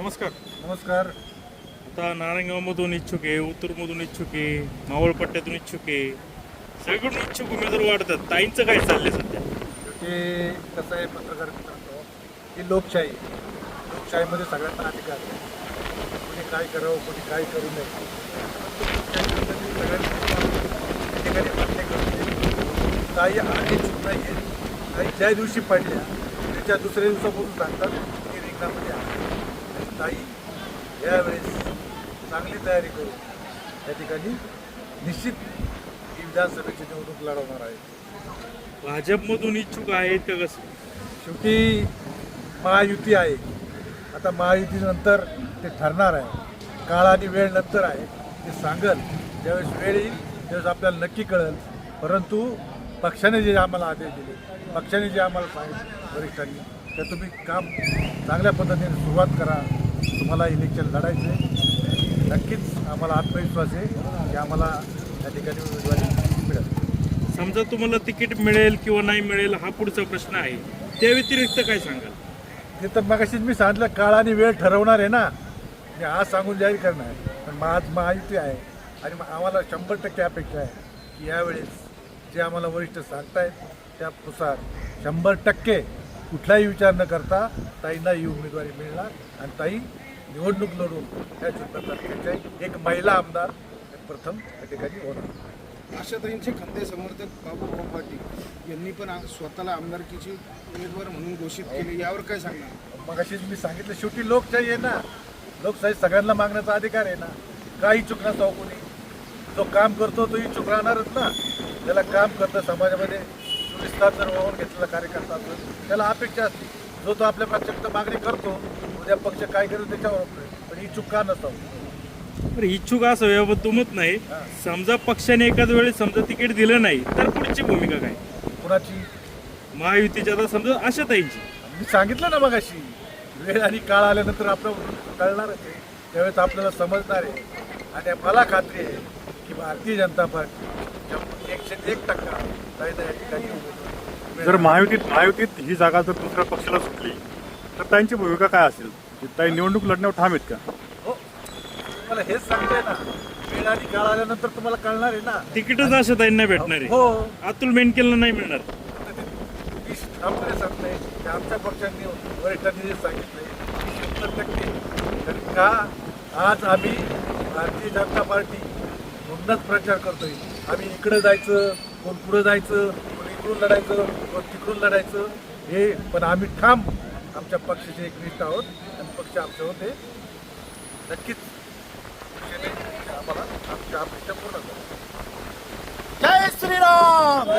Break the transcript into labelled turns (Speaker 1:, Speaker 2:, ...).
Speaker 1: नमस्कार.
Speaker 2: नमस्कार.
Speaker 1: आता नारायणगावमधून इच्छुक आहे उत्तरमधून इच्छुक आहे मावळपट्ट्यातून इच्छुक आहे सगळीकडून इच्छुक उमेदवार वाढतात. ताईंचं काय चाललंय सध्या?
Speaker 2: ते कसं आहे पत्रकार मित्रांनो ही लोकशाही. लोकशाहीमध्ये सगळ्यांना अधिकार आहे. कोणी काय करावं कोणी काय करू नये. सगळ्यांनी मान्य करून दिली. काही आधी चूक नाही आहे. काही ज्या दिवशी पडल्या त्याच्या दुसऱ्या दिवसापासून सांगतात की रिंगणामध्ये आहे. ताई यावेळेस चांगली तयारी करून या ठिकाणी निश्चित ही विधानसभेची निवडणूक लढवणार आहे.
Speaker 1: भाजपमधून इच्छुक आहेत का कसं?
Speaker 2: शेवटी महायुती आहे. आता महायुतीनंतर ते ठरणार आहे. काळ आणि वेळ नंतर आहे. ते सांगल. ज्यावेळेस वेळ येईल त्यावेळेस आपल्याला नक्की कळेल. परंतु पक्षाने जे आम्हाला आदेश दिले पक्षाने जे आम्हाला सांगितलं वरिष्ठांनी तर तुम्ही काम चांगल्या पद्धतीने सुरुवात करा. तुम्हाला इलेक्शन लढायचं आहे. नक्कीच आम्हाला आत्मविश्वास आहे की आम्हाला या ठिकाणी उमेदवारी मिळेल.
Speaker 1: समजा तुम्हाला तिकीट मिळेल किंवा नाही मिळेल हा पुढचा प्रश्न आहे. त्या व्यतिरिक्त काय सांगाल?
Speaker 2: ते तर मगाशीच मी सांगितलं काळ आणि वेळ ठरवणार आहे ना. मी आज सांगून जाहीर करणार. पण मग आज महायुती आहे आणि मग आम्हाला शंभर टक्के अपेक्षा आहे की यावेळेस जे आम्हाला वरिष्ठ सांगतायत त्यानुसार शंभर टक्के कुठलाही विचार न करता ताईंना ही उमेदवारी मिळणार आणि ताई निवडणूक लढून या जुन्नर तालुक्याच्या एक महिला आमदार प्रथम या ठिकाणी होणार.
Speaker 3: आशाताईंचे खंदे समर्थक बाबूराव पाटील यांनी पण स्वतःला आमदारकीची उमेदवार म्हणून घोषित केले. यावर काय सांगणार?
Speaker 2: मग मी सांगितलं शेवटी लोकशाही आहे ना. लोकशाही सगळ्यांना मागण्याचा अधिकार आहे ना. काही चूक नसावं कोणी. जो काम करतो तोही चूक राहणारच ना. त्याला काम करतं समाजामध्ये चोवीस तास जर वाहून घेतलेला कार्यकर्ता असेल त्याला अपेक्षा असते. जो तो आपल्या पक्षाकडे मागणी करतो उद्या पक्ष काय करेल त्याच्यावर. पण चूक का नसावं?
Speaker 1: तर इच्छुक असं याबाबत दुमत नाही. समजा पक्षाने एखाद्या वेळेस समजा तिकीट दिलं नाही तर पुढची भूमिका काय?
Speaker 2: कुणाची?
Speaker 1: महायुतीच्या आता समजा आशा ताईंची
Speaker 2: मी सांगितलं ना मग अशी वेळ आणि काळ आल्यानंतर आपलं कळणारच आहे. त्यावेळेस आपल्याला समजणार आहे. आणि मला खात्री आहे की भारतीय जनता पार्टी एकशे एक टक्का ताईंना या ठिकाणी
Speaker 4: जर महायुतीत महायुतीत ही जागा जर दुसऱ्या पक्षाला सुटली तर त्यांची भूमिका काय असेल? ताई निवडणूक लढण्यावर ठाम आहेत का?
Speaker 2: हो. तुम्हाला हेच सांगतोय ना. वेळ आणि काळ आल्यानंतर तुम्हाला कळणार आहे ना.
Speaker 1: तिकीटच आशा ताईंना भेटणार आहे.
Speaker 2: हो.
Speaker 1: अतुल मेनकेलला नाही मिळणार.
Speaker 2: मी ठामपणे सांगतोय की आमच्या पक्षांनी वरिष्ठांनी जे सांगितलंय की शंभर टक्के तर का आज आम्ही भारतीय जनता पार्टी म्हणूनच प्रचार करतोय. आम्ही इकडे जायचं कोण पुढे जायचं कोण इकडून लढायचं कोण तिकडून लढायचं हे पण आम्ही ठाम आमच्या पक्षाचे एकनिष्ठ आहोत आणि पक्ष आमचे होते. नक्कीच आम्हाला आमच्या अपेक्षा पूर्ण
Speaker 3: जय श्रीराम!